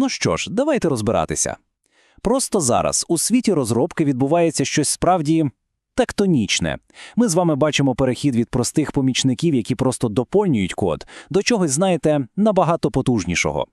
Ну що ж, давайте розбиратися. Просто зараз у світі розробки відбувається щось справді тектонічне. Ми з вами бачимо перехід від простих помічників, які просто доповнюють код, до чогось, знаєте, набагато потужнішого.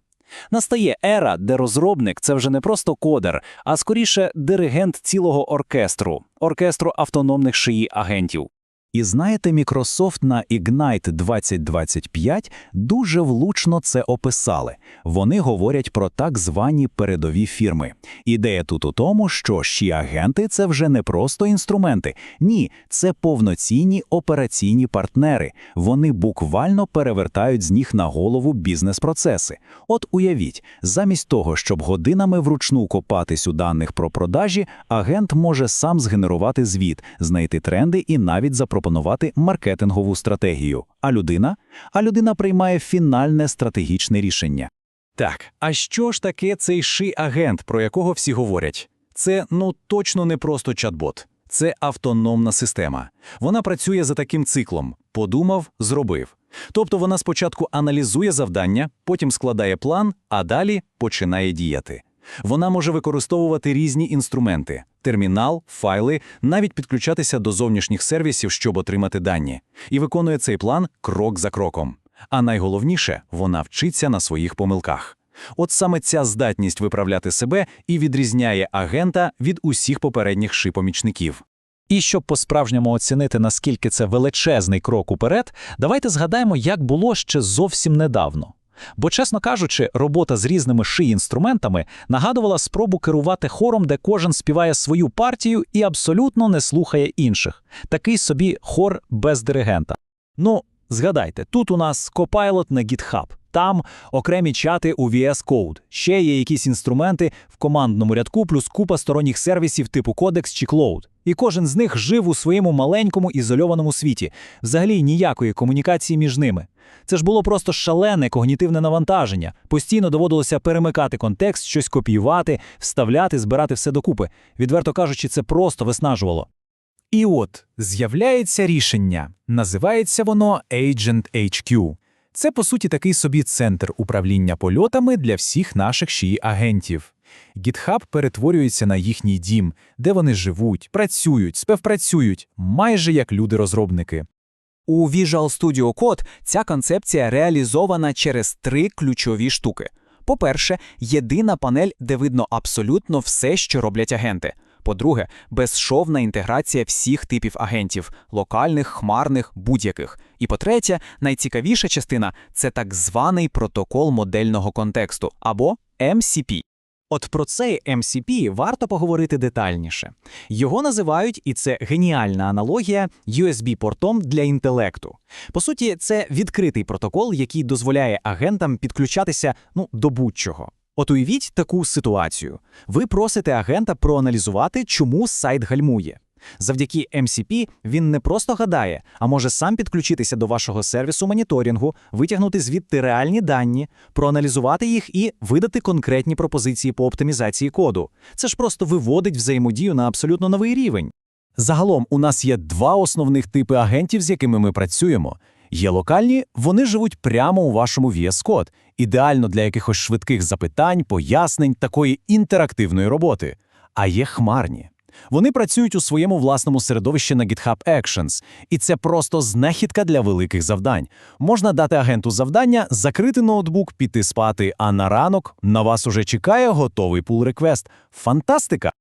Настає ера, де розробник це вже не просто кодер, а скоріше диригент цілого оркестру, оркестру автономних шиї агентів. І знаєте, Microsoft на Ignite 2025 дуже влучно це описали. Вони говорять про так звані передові фірми. Ідея тут у тому, що ші-агенти – це вже не просто інструменти. Ні, це повноцінні операційні партнери. Вони буквально перевертають з ніг на голову бізнес-процеси. От уявіть, замість того, щоб годинами вручну копатись у даних про продажі, агент може сам згенерувати звіт, знайти тренди і навіть запропонувати маркетингову стратегію. А людина? А людина приймає фінальне стратегічне рішення. Так, а що ж таке цей ши-агент, про якого всі говорять? Це ну точно не просто чат-бот. Це автономна система. Вона працює за таким циклом: подумав, зробив. Тобто вона спочатку аналізує завдання, потім складає план, а далі починає діяти. Вона може використовувати різні інструменти: термінал, файли, навіть підключатися до зовнішніх сервісів, щоб отримати дані, і виконує цей план крок за кроком. А найголовніше, вона вчиться на своїх помилках. От саме ця здатність виправляти себе і відрізняє агента від усіх попередніх шипомічників. І щоб по-справжньому оцінити, наскільки це величезний крок уперед, давайте згадаємо, як було ще зовсім недавно. Бо, чесно кажучи, робота з різними ши-інструментами нагадувала спробу керувати хором, де кожен співає свою партію і абсолютно не слухає інших. Такий собі хор без диригента. Ну, згадайте, тут у нас копайлот на GitHub, там окремі чати у VS Code, ще є якісь інструменти в командному рядку, плюс купа сторонніх сервісів типу Codex чи Cloud. І кожен з них жив у своєму маленькому ізольованому світі, взагалі ніякої комунікації між ними. Це ж було просто шалене когнітивне навантаження. Постійно доводилося перемикати контекст, щось копіювати, вставляти, збирати все докупи. Відверто кажучи, це просто виснажувало. І от з'являється рішення. Називається воно Agent HQ. Це, по суті, такий собі центр управління польотами для всіх наших шиї агентів. GitHub перетворюється на їхній дім, де вони живуть, працюють, співпрацюють, майже як люди-розробники. У Visual Studio Code ця концепція реалізована через три ключові штуки. По-перше, єдина панель, де видно абсолютно все, що роблять агенти. По-друге, безшовна інтеграція всіх типів агентів локальних, хмарних, будь-яких. І по-третє, найцікавіша частина це так званий протокол модельного контексту або MCP. От про цей MCP варто поговорити детальніше. Його називають, і це геніальна аналогія, USB-портом для інтелекту. По суті, це відкритий протокол, який дозволяє агентам підключатися ну, до будь-чого. От уявіть таку ситуацію. Ви просите агента проаналізувати, чому сайт гальмує. Завдяки MCP він не просто гадає, а може сам підключитися до вашого сервісу моніторингу, витягнути звідти реальні дані, проаналізувати їх і видати конкретні пропозиції по оптимізації коду. Це ж просто виводить взаємодію на абсолютно новий рівень. Загалом у нас є два основних типи агентів, з якими ми працюємо. Є локальні, вони живуть прямо у вашому VS Code, ідеально для якихось швидких запитань, пояснень, такої інтерактивної роботи. А є хмарні. Вони працюють у своєму власному середовищі на GitHub Actions, і це просто знахідка для великих завдань. Можна дати агенту завдання, закрити ноутбук, піти спати, а на ранок на вас уже чекає готовий пул-реквест. Фантастика!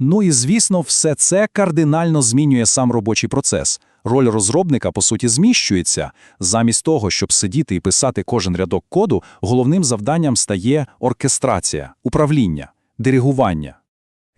Ну і звісно, все це кардинально змінює сам робочий процес. Роль розробника, по суті, зміщується. Замість того, щоб сидіти і писати кожен рядок коду, головним завданням стає оркестрація, управління, диригування.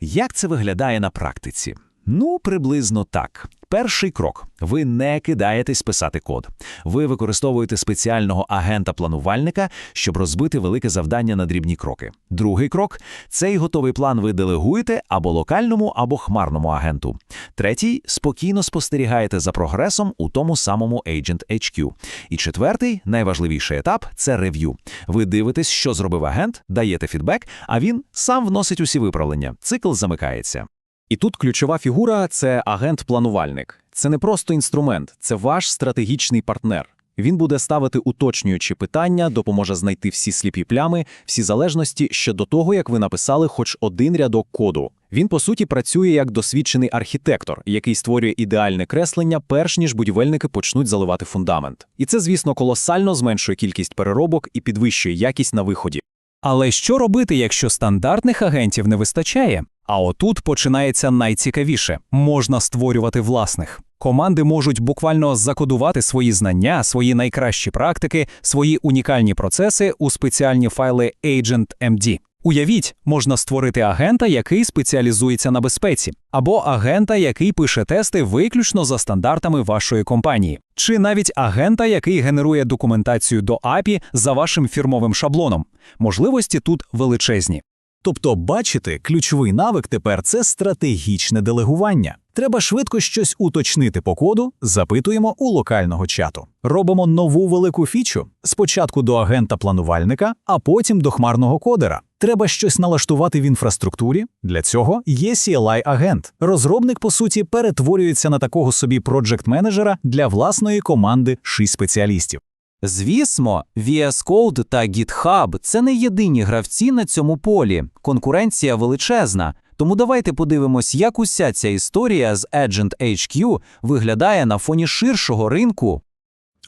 Як це виглядає на практиці? Ну, приблизно так. Перший крок: ви не кидаєтесь писати код. Ви використовуєте спеціального агента-планувальника, щоб розбити велике завдання на дрібні кроки. Другий крок цей готовий план ви делегуєте або локальному, або хмарному агенту. Третій спокійно спостерігаєте за прогресом у тому самому Agent HQ. І четвертий, найважливіший етап це рев'ю. Ви дивитесь, що зробив агент, даєте фідбек, а він сам вносить усі виправлення. Цикл замикається. І тут ключова фігура це агент-планувальник. Це не просто інструмент, це ваш стратегічний партнер. Він буде ставити уточнюючі питання, допоможе знайти всі сліпі плями, всі залежності ще до того, як ви написали хоч один рядок коду. Він, по суті, працює як досвідчений архітектор, який створює ідеальне креслення, перш ніж будівельники почнуть заливати фундамент. І це, звісно, колосально зменшує кількість переробок і підвищує якість на виході. Але що робити, якщо стандартних агентів не вистачає? А отут починається найцікавіше можна створювати власних. Команди можуть буквально закодувати свої знання, свої найкращі практики, свої унікальні процеси у спеціальні файли Agent.md. Уявіть, можна створити агента, який спеціалізується на безпеці, або агента, який пише тести виключно за стандартами вашої компанії, чи навіть агента, який генерує документацію до API за вашим фірмовим шаблоном. Можливості тут величезні. Тобто, бачите, ключовий навик тепер це стратегічне делегування. Треба швидко щось уточнити по коду, запитуємо у локального чату. Робимо нову велику фічу спочатку до агента-планувальника, а потім до хмарного кодера. Треба щось налаштувати в інфраструктурі. Для цього є CLI-агент. Розробник, по суті, перетворюється на такого собі проджект-менеджера для власної команди 6 спеціалістів. Звісно, VS Code та GitHub – це не єдині гравці на цьому полі. Конкуренція величезна. Тому давайте подивимось, як уся ця історія з Agent HQ виглядає на фоні ширшого ринку.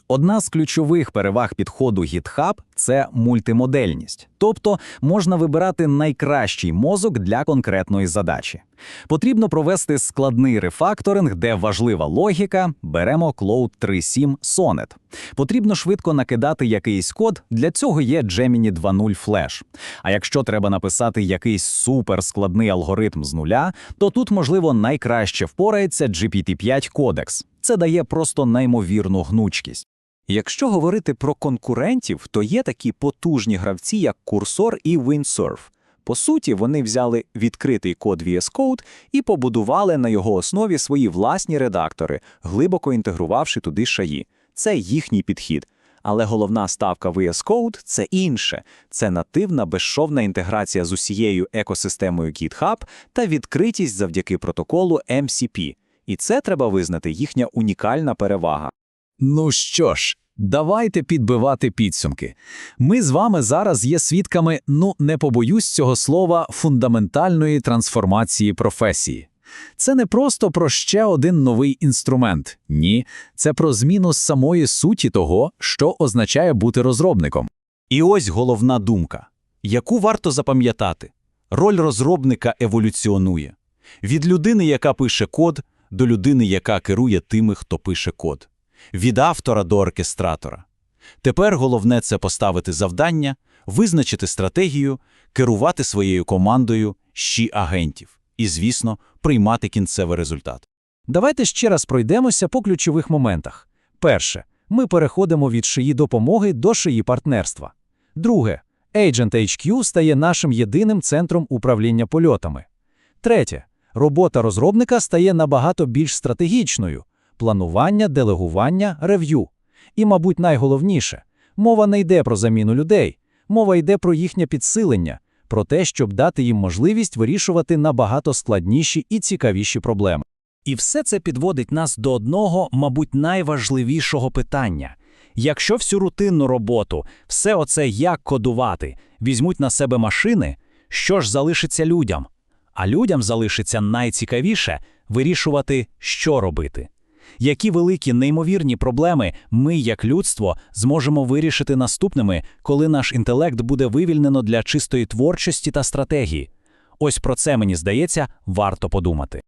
Одна з ключових переваг підходу GitHub – це мультимодельність. Тобто можна вибирати найкращий мозок для конкретної задачі. Потрібно провести складний рефакторинг, де важлива логіка, беремо Cloud 3.7 Sonnet. Потрібно швидко накидати якийсь код, для цього є Gemini 2.0 Flash. А якщо треба написати якийсь суперскладний алгоритм з нуля, то тут, можливо, найкраще впорається GPT-5 Codex. Це дає просто неймовірну гнучкість. Якщо говорити про конкурентів, то є такі потужні гравці, як Cursor і Windsurf. По суті, вони взяли відкритий код VS Code і побудували на його основі свої власні редактори, глибоко інтегрувавши туди шаї. Це їхній підхід. Але головна ставка VS Code – це інше. Це нативна безшовна інтеграція з усією екосистемою GitHub та відкритість завдяки протоколу MCP. І це треба визнати їхня унікальна перевага. Ну що ж, давайте підбивати підсумки. Ми з вами зараз є свідками, ну не побоюсь цього слова, фундаментальної трансформації професії. Це не просто про ще один новий інструмент. Ні, це про зміну самої суті того, що означає бути розробником. І ось головна думка, яку варто запам'ятати. Роль розробника еволюціонує. Від людини, яка пише код, до людини, яка керує тими, хто пише код. Від автора до оркестратора. Тепер головне – це поставити завдання, визначити стратегію, керувати своєю командою щі агентів і, звісно, приймати кінцевий результат. Давайте ще раз пройдемося по ключових моментах. Перше, ми переходимо від шиї допомоги до шиї партнерства. Друге, Agent HQ стає нашим єдиним центром управління польотами. Третє, робота розробника стає набагато більш стратегічною планування, делегування, рев'ю. І, мабуть, найголовніше, мова не йде про заміну людей, мова йде про їхнє підсилення, про те, щоб дати їм можливість вирішувати набагато складніші і цікавіші проблеми. І все це підводить нас до одного, мабуть, найважливішого питання. Якщо всю рутинну роботу, все оце як кодувати, візьмуть на себе машини, що ж залишиться людям? А людям залишиться найцікавіше вирішувати, що робити. Які великі неймовірні проблеми ми, як людство, зможемо вирішити наступними, коли наш інтелект буде вивільнено для чистої творчості та стратегії? Ось про це, мені здається, варто подумати.